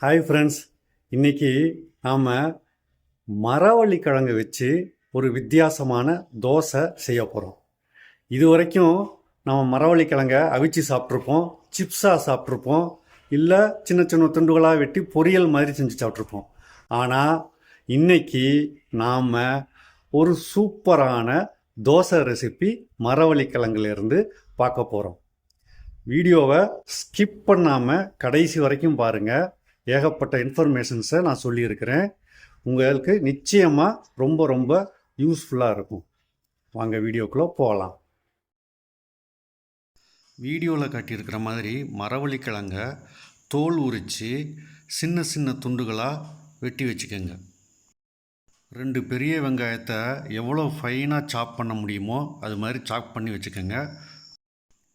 Hi friends இன்றைக்கி நாம் மரவள்ளி கிழங்கு வச்சு ஒரு வித்தியாசமான தோசை செய்ய போகிறோம் இது வரைக்கும் நம்ம மரவள்ளி கிழங்கை அவிச்சு சாப்பிட்ருப்போம் சிப்ஸாக சாப்பிட்ருப்போம் இல்லை சின்ன சின்ன துண்டுகளாக வெட்டி பொரியல் மாதிரி செஞ்சு சாப்பிட்ருப்போம் ஆனால் இன்றைக்கி நாம் ஒரு சூப்பரான தோசை ரெசிபி மரவள்ளி கிழங்குலேருந்து பார்க்க போகிறோம் வீடியோவை ஸ்கிப் பண்ணாமல் கடைசி வரைக்கும் பாருங்கள் ஏகப்பட்ட இன்ஃபர்மேஷன்ஸை நான் சொல்லியிருக்கிறேன். உங்களுக்கு நிச்சயமாக ரொம்ப ரொம்ப யூஸ்ஃபுல்லாக இருக்கும். வாங்க வீடியோக்குள்ளே போகலாம். வீடியோவில் காட்டியிருக்கிற மாதிரி மரவள்ளி கிழங்க தோல் உரித்து சின்ன சின்ன துண்டுகளாக வெட்டி வச்சுக்கோங்க. ரெண்டு பெரிய வெங்காயத்தை எவ்வளோ ஃபைனாக சாப் பண்ண முடியுமோ அது மாதிரி சாப் பண்ணி வச்சுக்கோங்க.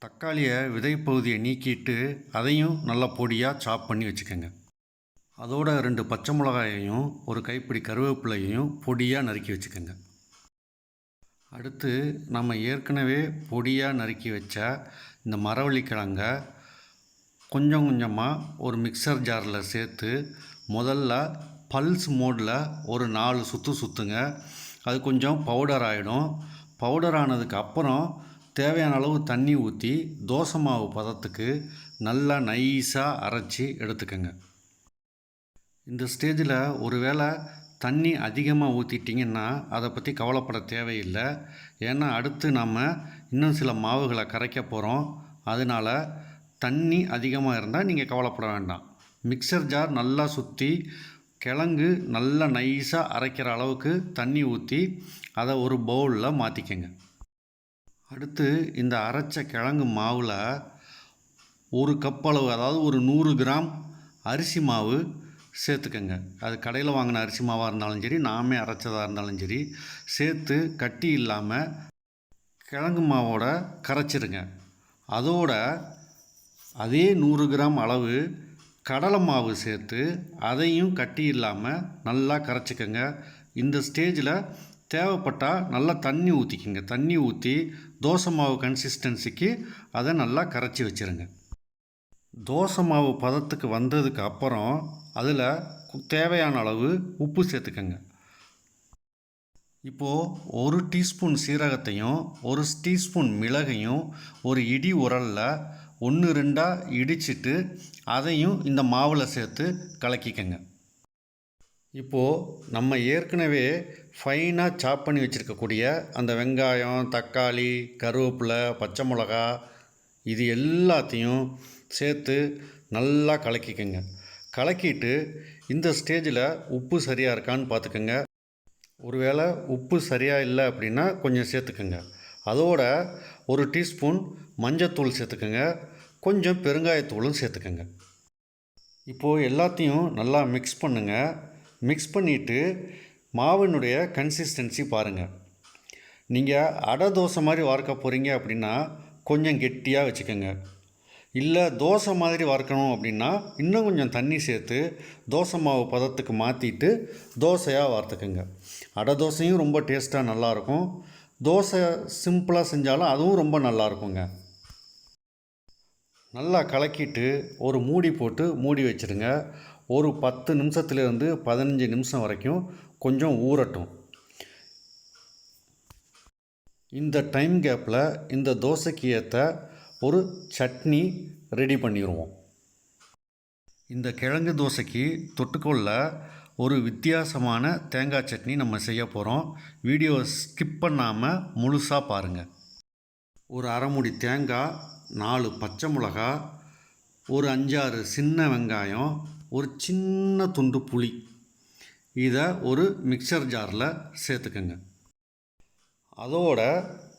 தக்காளியை விதைப்பகுதியை நீக்கிட்டு அதையும் நல்லா பொடியாக சாப் பண்ணி வச்சுக்கோங்க. அதோட ரெண்டு பச்சை மிளகாயையும் ஒரு கைப்பிடி கருவேப்பிலையையும் பொடியாக நறுக்கி வச்சுக்கோங்க. அடுத்து நம்ம ஏற்கனவே பொடியாக நறுக்கி வச்ச இந்த மரவள்ளிக்கிழங்க கொஞ்சம் கொஞ்சமாக ஒரு மிக்சர் ஜாரில் சேர்த்து முதல்ல பல்ஸ் மோடில் ஒரு நாலு சுற்று சுற்றுங்க அது கொஞ்சம் பவுடர் ஆகிடும் பவுடர் ஆனதுக்கு அப்புறம் தேவையான அளவு தண்ணி ஊற்றி தோசை மாவு பதத்துக்கு நல்லா நைஸாக அரைச்சி எடுத்துக்கோங்க. இந்த ஸ்டேஜில் ஒருவேளை தண்ணி அதிகமாக ஊற்றிட்டிங்கன்னா அதை பற்றி கவலைப்பட தேவையில்லை. ஏன்னா அடுத்து நம்ம இன்னும் சில மாவுகளை கரைக்க போகிறோம் அதனால் தண்ணி அதிகமாக இருந்தால் நீங்கள் கவலைப்பட வேண்டாம். மிக்சர் ஜார் நல்லா சுற்றி கிழங்கு நல்லா நைஸாக அரைக்கிற அளவுக்கு தண்ணி ஊற்றி அதை ஒரு பவுலில் மாற்றிக்கங்க அடுத்து இந்த அரைச்ச கிழங்கு மாவில் ஒரு கப் அளவு அதாவது ஒரு நூறு கிராம் அரிசி மாவு சேர்த்துக்கங்க. அது கடையில் வாங்கின அரிசி மாவாக இருந்தாலும் சரி நாமே அரைச்சதாக இருந்தாலும் சரி சேர்த்து கட்டி இல்லாமல் கிழங்கு மாவோட கரைச்சிருங்க. அதோட அதே நூறு கிராம் அளவு கடலை மாவு சேர்த்து அதையும் கட்டி இல்லாமல் நல்லா கரைச்சிக்கங்க. இந்த ஸ்டேஜில் தேவைப்பட்டால் நல்லா தண்ணி ஊற்றிக்கங்க தண்ணி ஊற்றி தோசை மாவு கன்சிஸ்டன்சிக்கு அதை நல்லா கரைச்சி வச்சுருங்க. தோசை மாவு பதத்துக்கு வந்ததுக்கு அப்புறம் அதில் தேவையான அளவு உப்பு சேர்த்துக்கங்க. இப்போது ஒரு டீஸ்பூன் சீரகத்தையும் ஒரு டீஸ்பூன் மிளகையும் ஒரு இடி உரலில் ஒன்று ரெண்டாக இடிச்சிட்டு அதையும் இந்த மாவில் சேர்த்து கலக்கிக்கங்க. இப்போது நம்ம ஏற்கனவே ஃபைனாக சாப் பண்ணி வச்சுருக்கக்கூடிய அந்த வெங்காயம் தக்காளி கருவேப்பிலை பச்சை மிளகா இது எல்லாத்தையும் சேர்த்து நல்லா கலக்கிக்கங்க. கலக்கிட்டு இந்த ஸ்டேஜில் உப்பு சரியாக இருக்கான்னு பார்த்துக்கோங்க ஒருவேளை உப்பு சரியாக இல்லை அப்படின்னா கொஞ்சம் சேர்த்துக்கோங்க. அதோட ஒரு டீஸ்பூன் மஞ்சத்தூள் சேர்த்துக்கோங்க. கொஞ்சம் பெருங்காயத்தூளும் சேர்த்துக்கோங்க. இப்போது எல்லாத்தையும் நல்லா மிக்ஸ் பண்ணுங்கள் மிக்ஸ் பண்ணிவிட்டு மாவினுடைய கன்சிஸ்டன்சி பாருங்கள் நீங்கள் அடை தோசை மாதிரி வார்க்க போகிறீங்க அப்படின்னா கொஞ்சம் கெட்டியாக வச்சுக்கோங்க. இல்லை தோசை மாதிரி வறுக்கணும் அப்படின்னா இன்னும் கொஞ்சம் தண்ணி சேர்த்து தோசை மாவு பதத்துக்கு மாற்றிட்டு தோசையாக வறுத்துக்குங்க. அடை தோசையும் ரொம்ப டேஸ்ட்டாக நல்லாயிருக்கும். தோசை சிம்பிளாக செஞ்சாலும் அதுவும் ரொம்ப நல்லாயிருக்குங்க. நல்லா கலக்கிட்டு ஒரு மூடி போட்டு மூடி வச்சுருங்க ஒரு பத்து நிமிஷத்துலேருந்து பதினஞ்சு நிமிஷம் வரைக்கும் கொஞ்சம் ஊறட்டும். இந்த டைம் கேப்பில் இந்த தோசைக்கு ஏற்ற ஒரு சட்னி ரெடி பண்ணிடுவோம் இந்த கிழங்கு தோசைக்கு தொட்டுக்கொள்ள ஒரு வித்தியாசமான தேங்காய் சட்னி நம்ம செய்ய போகிறோம் வீடியோ ஸ்கிப் பண்ணாமல் முழுசாக பாருங்கள் ஒரு அரைமுடி தேங்காய் நாலு பச்சை மிளகா ஒரு அஞ்சாறு சின்ன வெங்காயம் ஒரு சின்ன துண்டு புளி. இதை ஒரு மிக்சர் ஜாரில் சேர்த்துக்கங்க. அதோட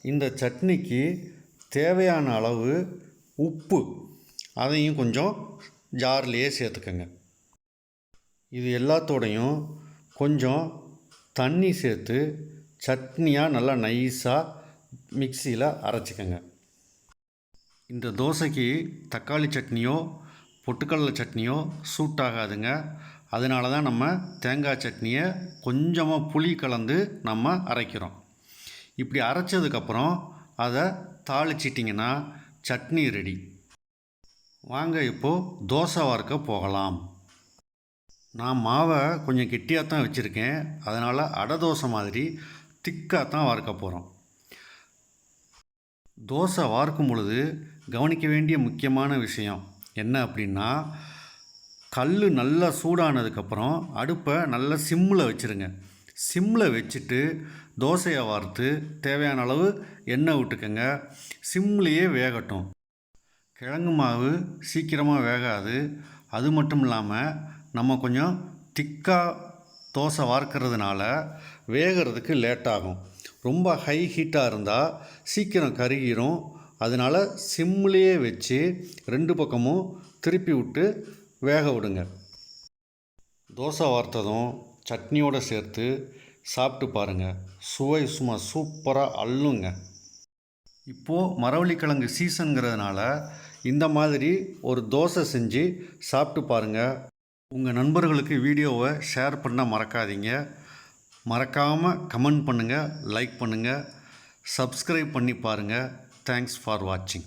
இந்த சட்னிக்கு தேவையான அளவு உப்பு அதையும் கொஞ்சம் ஜார்லேயே சேர்த்துக்கோங்க. இது எல்லாத்தோடையும் கொஞ்சம் தண்ணி சேர்த்து சட்னியாக நல்லா நைஸாக மிக்சியில் அரைச்சிக்கோங்க. இந்த தோசைக்கு தக்காளி சட்னியோ பொட்டுக்கடலை சட்னியோ சூட் ஆகாதுங்க. அதனால தான் நம்ம தேங்காய் சட்னியை கொஞ்சமாக புளி கலந்து நம்ம அரைக்கிறோம். இப்படி அரைச்சதுக்கப்புறம் அதை தாளிச்சிட்டிங்கன்னா சட்னி ரெடி. வாங்க இப்போது தோசை வார்க்க போகலாம். நான் மாவை கொஞ்சம் கெட்டியாக தான் வச்சுருக்கேன். அதனால் அடை தோசை மாதிரி திக்காக தான் வார்க்க போகிறோம் தோசை வார்க்கும் பொழுது கவனிக்க வேண்டிய முக்கியமான விஷயம் என்ன அப்படின்னா கல் நல்லா சூடானதுக்கப்புறம் அடுப்பை நல்லா சிம்மில் வச்சுருங்க. சிம்மில் வச்சுட்டு தோசையை வார்த்து தேவையான அளவு எண்ணெய் விட்டுக்கங்க. சிம்லேயே வேகட்டும். கிழங்கு மாவு சீக்கிரமாக வேகாது. அது மட்டும் இல்லாமல் நம்ம கொஞ்சம் திக்காக தோசை வார்க்கிறதுனால வேகிறதுக்கு லேட் ஆகும். ரொம்ப ஹை ஹீட்டாக இருந்தால் சீக்கிரம் கருகிரும். அதனால் சிம்லேயே வச்சு ரெண்டு பக்கமும் திருப்பி விட்டு வேக விடுங்க. தோசை வார்த்ததும் சட்னியோடு சேர்த்து சாப்பிட்டு பாருங்கள் சுவை சும்மா சூப்பராக அள்ளுங்க. இப்போது மரவள்ளிக்கிழங்கு சீசனுங்கிறதுனால இந்த மாதிரி ஒரு தோசை செஞ்சு சாப்பிட்டு பாருங்கள் உங்கள் நண்பர்களுக்கு வீடியோவை ஷேர் பண்ண மறக்காதீங்க. மறக்காமல் கமெண்ட் பண்ணுங்கள் லைக் பண்ணுங்கள் சப்ஸ்கிரைப் பண்ணி பாருங்கள் தேங்க்ஸ் ஃபார் வாட்சிங்